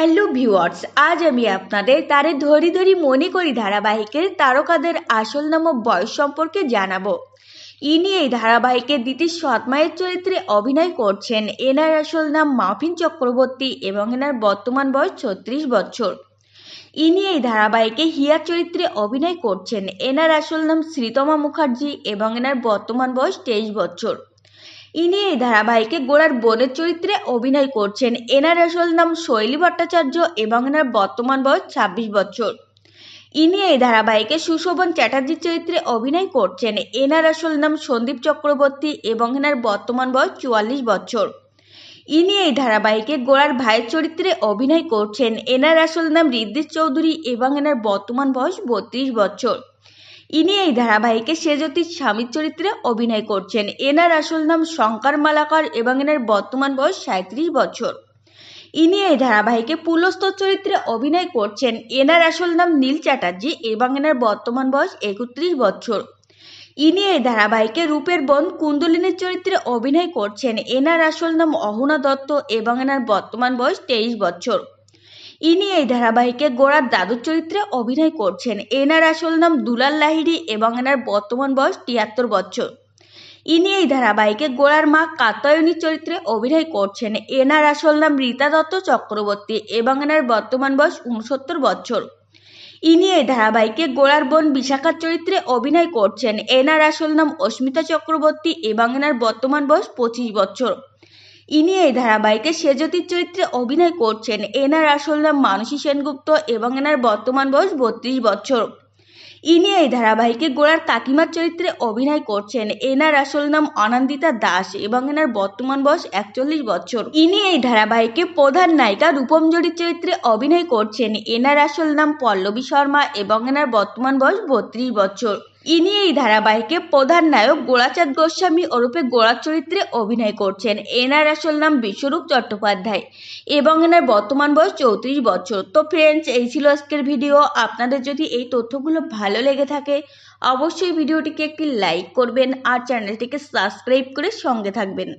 Hello viewers, আজ আমি আপনাদের তারে ধরি ধরি মনে করি ধারাবাহিকের তারকাদের আসল নাম ও বয়স সম্পর্কে জানাব। ইনি এই ধারাবাহিকের দ্বিতীয় সৎমায়ের চরিত্রে অভিনয় করছেন। এনার আসল নাম মাফিন চক্রবর্তী এবং এনার বর্তমান বয়স ছত্রিশ বছর। ইনি এই ধারাবাহিকে হিয়া চরিত্রে অভিনয় করছেন। এনার আসল নাম শ্রীতমা মুখার্জি এবং এনার বর্তমান বয়স তেইশ বছর। ইনি এই ধারাবাহিকে গোড়ার বোনের চরিত্রে অভিনয় করছেন। এনার আসল নাম শৈলী ভট্টাচার্য এবং এনার বর্তমান বয়স ছাব্বিশ বছর। ইনি এই ধারাবাহিকে সুশোভন চ্যাটার্জির চরিত্রে অভিনয় করছেন। এনার আসল নাম সন্দীপ চক্রবর্তী এবং এনার বর্তমান বয়স চুয়াল্লিশ বছর। ইনি এই ধারাবাহিকে গোড়ার ভাইয়ের চরিত্রে অভিনয় করছেন। এনার আসল নাম ঋদ্ধিশ চৌধুরী এবং এনার বর্তমান বয়স বত্রিশ বছর। ইনি এই ধারাবাহিকে সেজতির স্বামীর চরিত্রে অভিনয় করছেন। এনার আসল নাম শঙ্কর মালাকার এবং এনার বর্তমান বয়স সাঁত্রিশ বছর। ইনি এই ধারাবাহিকে পুলস্তর চরিত্রে অভিনয় করছেন। এনার আসল নাম নীল চ্যাটার্জি এবং এনার বর্তমান বয়স একত্রিশ বছর। ইনি এই ধারাবাহিকে রূপের বোন কুন্দলিনীর চরিত্রে অভিনয় করছেন। এনার আসল নাম অহনা দত্ত এবং এনার বর্তমান বয়স তেইশ বছর। ইনি এই ধারাবাহিকে গোড়ার দাদুর চরিত্রে অভিনয় করছেন। এনার আসল নাম দুলাল লাহিড়ি এবং এনার বর্তমান বয়স তিয়াত্তর বছর। ইনি এই ধারাবাহিকে গোড়ার মা কাত্যায়নী চরিত্রে অভিনয় করছেন। এনার আসল নাম রীতা দত্ত চক্রবর্তী এবং এনার বর্তমান বয়স উনসত্তর বছর। ইনি এই ধারাবাহিকে গোড়ার বোন বিশাখার চরিত্রে অভিনয় করছেন। এনার আসল নাম অস্মিতা চক্রবর্তী এবং এনার বর্তমান বয়স পঁচিশ বছর। ইনি এই ধারাবাহিকে সেজতির চরিত্রে অভিনয় করছেন। এনার আসল নাম মানসী সেনগুপ্ত এবং এনার বর্তমান বয়স বত্রিশ বছর। ইনি এই ধারাবাহিকে গোড়ার কাকিমার চরিত্রে অভিনয় করছেন। এনার আসল নাম অনন্দিতা দাস এবং এনার বর্তমান বয়স একচল্লিশ বছর। ইনি এই ধারাবাহিকে প্রধান নায়িকা রূপমজরির চরিত্রে অভিনয় করছেন। এনার আসল নাম পল্লবী শর্মা এবং এনার বর্তমান বয়স বত্রিশ বছর। ইনি এই ধারাবাহিকে প্রধান নায়ক গোড়াচাঁদ গোস্বামী ওরূপে গোড়ার চরিত্রে অভিনয় করছেন। এনার আসল নাম বিশ্বরূপ চট্টোপাধ্যায় এবং এনার বর্তমান বয়স চৌত্রিশ বছর। তো ফ্রেন্ডস এই ছিল আজকের ভিডিও আপনাদের যদি এই তথ্যগুলো ভালো লেগে থাকে, অবশ্যই ভিডিওটিকে একটি লাইক করবেন আর চ্যানেলটিকে সাবস্ক্রাইব করে সঙ্গে থাকবেন।